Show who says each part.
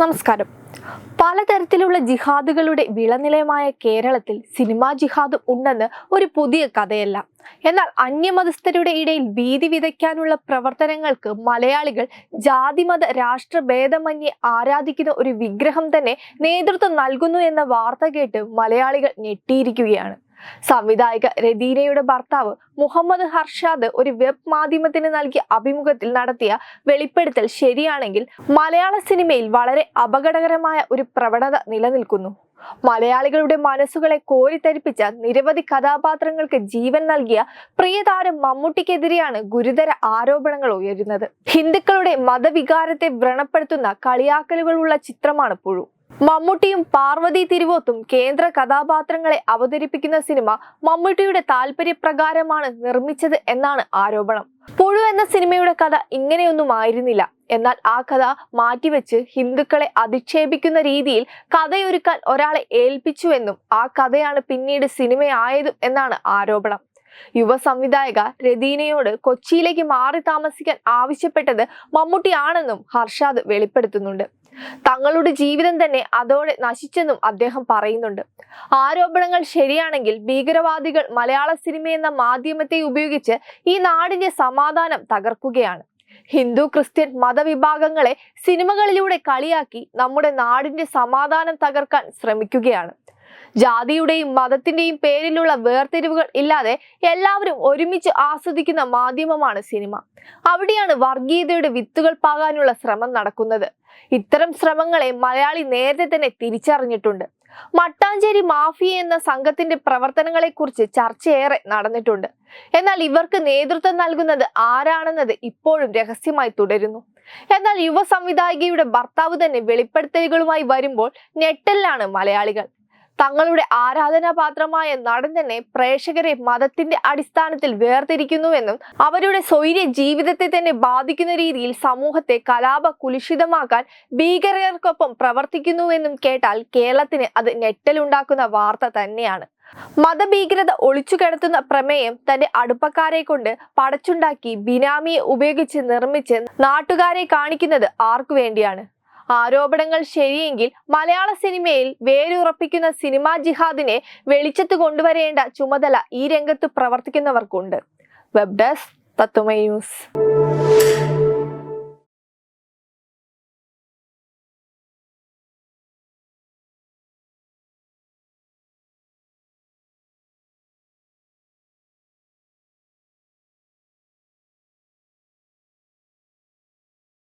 Speaker 1: നമസ്കാരം. പലതരത്തിലുള്ള ജിഹാദുകളുടെ വിളനിലയമായ കേരളത്തിൽ സിനിമാ ജിഹാദും ഉണ്ടെന്ന് ഒരു പുതിയ കഥയല്ല. എന്നാൽ അന്യമതസ്ഥരുടെ ഇടയിൽ ഭീതി വിതയ്ക്കാനുള്ള പ്രവർത്തനങ്ങൾക്ക് മലയാളികൾ ജാതിമത രാഷ്ട്രഭേദമന്യെ ആരാധിക്കുന്ന ഒരു വിഗ്രഹം തന്നെ നേതൃത്വം നൽകുന്നു എന്ന വാർത്ത കേട്ട് മലയാളികൾ ഞെട്ടിയിരിക്കുകയാണ്. സംവിധായിക രദീനയുടെ ഭർത്താവ് മുഹമ്മദ് ഹർഷാദ് ഒരു വെബ് മാധ്യമത്തിന് നൽകിയ അഭിമുഖത്തിൽ നടത്തിയ വെളിപ്പെടുത്തൽ ശരിയാണെങ്കിൽ മലയാള സിനിമയിൽ വളരെ അപകടകരമായ ഒരു പ്രവണത നിലനിൽക്കുന്നു. മലയാളികളുടെ മനസ്സുകളെ കോരിത്തരിപ്പിച്ച നിരവധി കഥാപാത്രങ്ങൾക്ക് ജീവൻ നൽകിയ പ്രിയതാരം മമ്മൂട്ടിക്കെതിരെയാണ് ഗുരുതര ആരോപണങ്ങൾ ഉയരുന്നത്. ഹിന്ദുക്കളുടെ മതവികാരത്തെ വ്രണപ്പെടുത്തുന്ന കളിയാക്കലുകളുള്ള ചിത്രമാണ് പുഴു. മമ്മൂട്ടിയും പാർവതി തിരുവോത്തും കേന്ദ്ര കഥാപാത്രങ്ങളെ അവതരിപ്പിക്കുന്ന സിനിമ മമ്മൂട്ടിയുടെ താല്പര്യപ്രകാരമാണ് നിർമ്മിച്ചത് എന്നാണ് ആരോപണം. പുഴു എന്ന സിനിമയുടെ കഥ ഇങ്ങനെയൊന്നും ആയിരുന്നില്ല. എന്നാൽ ആ കഥ മാറ്റിവെച്ച് ഹിന്ദുക്കളെ അധിക്ഷേപിക്കുന്ന രീതിയിൽ കഥയൊരുക്കാൻ ഒരാളെ ഏൽപ്പിച്ചുവെന്നും ആ കഥയാണ് പിന്നീട് സിനിമയായതും എന്നാണ് ആരോപണം. യുവ സംവിധായക രതീനയോട് കൊച്ചിയിലേക്ക് മാറി താമസിക്കാൻ ആവശ്യപ്പെട്ടത് മമ്മൂട്ടിയാണെന്നും ഹർഷാദ് വെളിപ്പെടുത്തുന്നുണ്ട്. തങ്ങളുടെ ജീവിതം തന്നെ അതോടെ നശിച്ചെന്നും അദ്ദേഹം പറയുന്നുണ്ട്. ആരോപണങ്ങൾ ശരിയാണെങ്കിൽ ഭീകരവാദികൾ മലയാള സിനിമ എന്ന മാധ്യമത്തെ ഉപയോഗിച്ച് ഈ നാടിന്റെ സമാധാനം തകർക്കുകയാണ്. ഹിന്ദു ക്രിസ്ത്യൻ മതവിഭാഗങ്ങളെ സിനിമകളിലൂടെ കളിയാക്കി നമ്മുടെ നാടിന്റെ സമാധാനം തകർക്കാൻ ശ്രമിക്കുകയാണ്. ജാതിയുടെയും മതത്തിന്റെയും പേരിലുള്ള വേർതിരിവുകൾ ഇല്ലാതെ എല്ലാവരും ഒരുമിച്ച് ആസ്വദിക്കുന്ന മാധ്യമമാണ് സിനിമ. അവിടെയാണ് വർഗീയതയുടെ വിത്തുകൾ പാകാനുള്ള ശ്രമം നടക്കുന്നത്. ഇത്തരം ശ്രമങ്ങളെ മലയാളി നേരത്തെ തന്നെ തിരിച്ചറിഞ്ഞിട്ടുണ്ട്. മട്ടാഞ്ചേരി മാഫിയ എന്ന സംഘത്തിന്റെ പ്രവർത്തനങ്ങളെക്കുറിച്ച് ചർച്ചയേറെ നടന്നിട്ടുണ്ട്. എന്നാൽ ഇവർക്ക് നേതൃത്വം നൽകുന്നത് ആരാണെന്നത് ഇപ്പോഴും രഹസ്യമായി തുടരുന്നു. എന്നാൽ യുവ സംവിധായികയുടെ ഭർത്താവ് തന്നെ വെളിപ്പെടുത്തലുകളുമായി വരുമ്പോൾ ഞെട്ടലിലാണ് മലയാളികൾ. തങ്ങളുടെ ആരാധനാപാത്രമായ നടൻ തന്നെ പ്രേക്ഷകരെ മതത്തിന്റെ അടിസ്ഥാനത്തിൽ വേർതിരിക്കുന്നുവെന്നും അവരുടെ സ്വൈര്യ ജീവിതത്തെ തന്നെ ബാധിക്കുന്ന രീതിയിൽ സമൂഹത്തെ കലാപ കുലുഷിതമാക്കാൻ ഭീകരർക്കൊപ്പം പ്രവർത്തിക്കുന്നുവെന്നും കേട്ടാൽ കേരളത്തിന് അത് ഞെട്ടലുണ്ടാക്കുന്ന വാർത്ത തന്നെയാണ്. മതഭീകരത ഒളിച്ചു കിടത്തുന്ന പ്രമേയം തന്റെ അടുപ്പക്കാരെ കൊണ്ട് പടച്ചുണ്ടാക്കി ബിനാമിയെ ഉപയോഗിച്ച് നിർമ്മിച്ച് നാട്ടുകാരെ കാണിക്കുന്നത് ആർക്കു വേണ്ടിയാണ്? ആരോപണങ്ങൾ ശരിയെങ്കിൽ മലയാള സിനിമയിൽ വേരുറപ്പിക്കുന്ന സിനിമാ ജിഹാദിനെ വെളിച്ചത്ത് കൊണ്ടുവരേണ്ട ചുമതല ഈ രംഗത്ത് പ്രവർത്തിക്കുന്നവർക്കുണ്ട്. Web desk Tatwamayi news